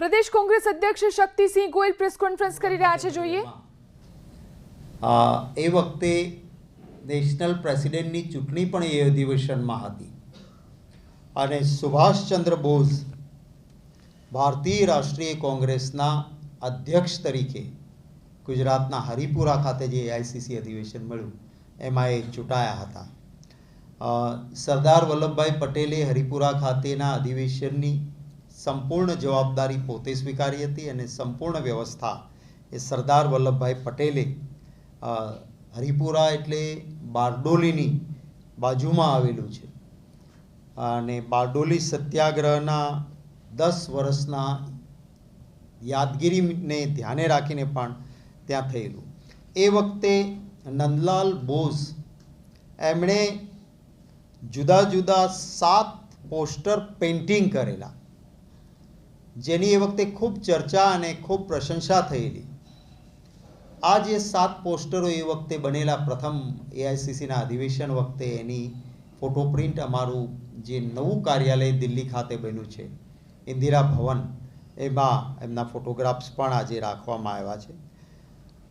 પ્રદેશ કોંગ્રેસ અધ્યક્ષ Shaktisinh Goyal press conference કરી રહ્યા છે, જોઈએ. એ વખતે નેશનલ પ્રેસિડેન્ટની ચૂંટણી પણ એ અધિવેશનમાં હતી. અને સુભાષચંદ્ર બોઝ ભારતીય રાષ્ટ્રીય કોંગ્રેસના અધ્યક્ષ તરીકે ગુજરાતના હરિપુરા ખાતે જે એઆઈસીસી અધિવેશન મળ્યું, એમાં એ ચૂંટાયા હતા. સરદાર વલ્લભભાઈ પટેલે હરિપુરા ખાતેના અધિવેશનની સંપૂર્ણ જવાબદારી પોતે સ્વીકારી હતી અને સંપૂર્ણ વ્યવસ્થા એ સરદાર વલ્લભભાઈ પટેલે હરિપુરા એટલે બારડોલીની બાજુમાં આવેલું છે. અને બારડોલી સત્યાગ્રહના દસ વર્ષના યાદગીરીને ધ્યાને રાખીને પણ ત્યાં થયેલું. એ વખતે નંદલાલ બોઝ એમણે જુદા જુદા સાત પોસ્ટર પેઇન્ટિંગ કરેલા. જેની એ વખતે ખૂબ ચર્ચા અને ખૂબ પ્રશંસા થયેલી. આ જે સાત પોસ્ટરો એ વખતે બનેલા પ્રથમ એઆઈસીસીના અધિવેશન વખતે એની ફોટો પ્રિન્ટ અમારું જે નવું કાર્યાલય દિલ્હી ખાતે બન્યું છે, ઇન્દિરા ભવન, એમાં એમના ફોટોગ્રાફ્સ પણ આજે રાખવામાં આવ્યા છે.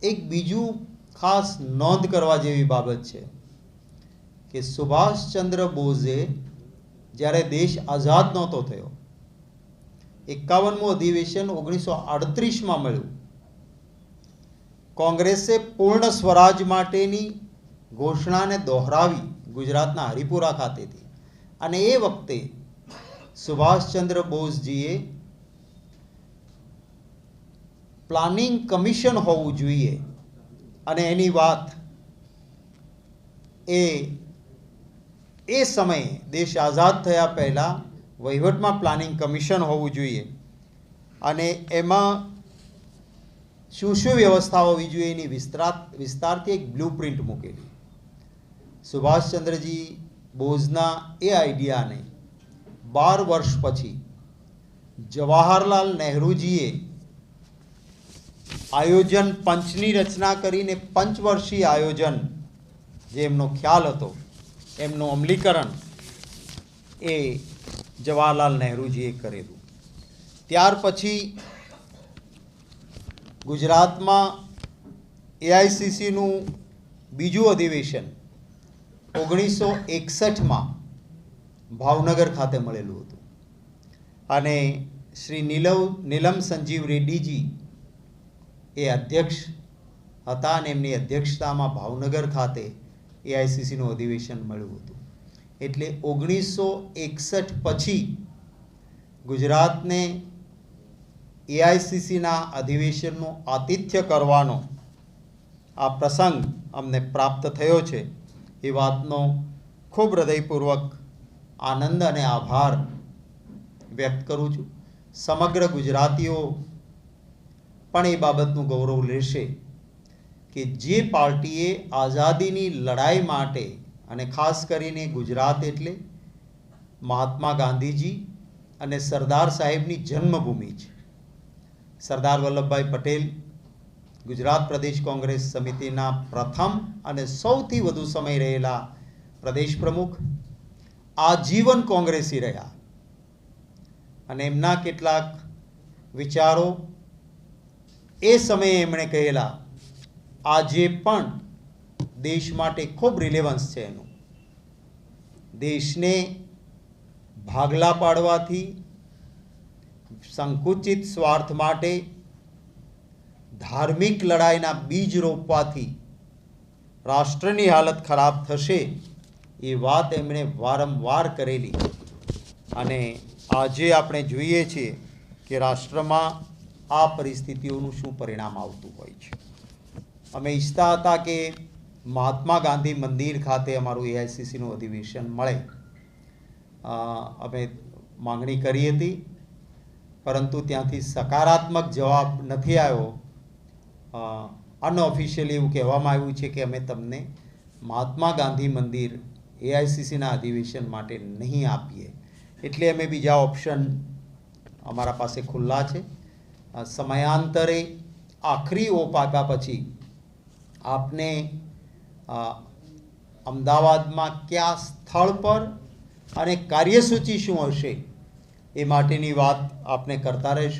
એક બીજું ખાસ નોંધ કરવા જેવી બાબત છે કે સુભાષચંદ્ર બોઝે જ્યારે દેશ આઝાદ નહોતો થયો એકાવનમું અધિવેશન ઓગણીસો અડત્રીસમાં મળ્યું. કોંગ્રેસે પૂર્ણ સ્વરાજ માટેની ઘોષણાને દોહરાવી ગુજરાતના હરિપુરા ખાતેથી. અને એ વખતે સુભાષચંદ્ર બોઝજીએ પ્લાનિંગ કમિશન હોવું જોઈએ. અને એની વાત એ એ સમયે દેશ આઝાદ થયા પહેલાં વહીવટમાં પ્લાનિંગ કમિશન હોવું જોઈએ. અને એમાં શું શું વ્યવસ્થા હોવી જોઈએ એની વિસ્તાર, વિસ્તારથી એક બ્લુ પ્રિન્ટ મૂકેલી. સુભાષચંદ્રજી બોઝના એ આઈડિયાને બાર વર્ષ પછી જવાહરલાલ નહેરુજીએ આયોજન પંચની રચના કરીને પંચવર્ષીય આયોજન જે એમનો ખ્યાલ હતો, એમનું અમલીકરણ એ જવાહરલાલ નહેરુજીએ કરેલું. ત્યાર પછી ગુજરાતમાં એઆઈસીસીનું બીજું અધિવેશન ઓગણીસો એકસઠમાં ભાવનગર ખાતે મળેલું હતું. અને શ્રી નીલવ, નીલમ સંજીવ રેડ્ડીજી એ અધ્યક્ષ હતા અને એમની અધ્યક્ષતામાં ભાવનગર ખાતે એઆઈસીસીનું અધિવેશન મળ્યું હતું. એટલે ઓગણીસો એકસઠ પછી ગુજરાતને એઆઈસીસીના અધિવેશનનું આતિથ્ય કરવાનો આ પ્રસંગ અમને પ્રાપ્ત થયો છે. એ વાતનો ખૂબ હૃદયપૂર્વક આનંદ અને આભાર વ્યક્ત કરું છું. સમગ્ર ગુજરાતીઓ પણ એ બાબતનું ગૌરવ લેશે કે જે પાર્ટીએ આઝાદીની લડાઈ માટે અને ખાસ કરીને ગુજરાત એટલે મહાત્મા ગાંધીજી અને સરદાર સાહેબની જન્મભૂમિ છે. સરદાર વલ્લભભાઈ પટેલ ગુજરાત પ્રદેશ કોંગ્રેસ સમિતિના પ્રથમ અને સૌથી વધુ સમય રહેલા પ્રદેશ પ્રમુખ, આજીવન કોંગ્રેસી રહ્યા. અને એમના કેટલાક વિચારો એ સમયે એમણે કહેલા, આજે પણ દેશ માટે ખૂબ રિલેવન્સ છે એનું. દેશને ભાગલા પાડવાથી સંકુચિત સ્વાર્થ માટે ધાર્મિક લડાઈના બીજ રોપવાથી રાષ્ટ્રની હાલત ખરાબ થશે એ વાત એમણે વારંવાર કરેલી. અને આજે આપણે જોઈએ છીએ કે રાષ્ટ્રમાં આ પરિસ્થિતિઓનું શું પરિણામ આવતું હોય છે. અમે ઈચ્છતા હતા કે મહાત્મા ગાંધી મંદિર ખાતે અમારું એઆઈસીસીનું અધિવેશન મળે. અમે માંગણી કરી હતી, પરંતુ ત્યાંથી સકારાત્મક જવાબ નથી આવ્યો. અનઓફિશિયલી એવું કહેવામાં આવ્યું છે કે અમે તમને મહાત્મા ગાંધી મંદિર એઆઈસીસીના અધિવેશન માટે નહીં આપીએ. એટલે અમે બીજા ઓપ્શન અમારા પાસે ખુલ્લા છે. સમયાંતરે આખરી ઓપ આપ્યા પછી આપને અમદાવાદમાં કયા સ્થળ પર અને કાર્યસૂચિ શું હશે એ માટેની વાત આપને કરતા રહીશું.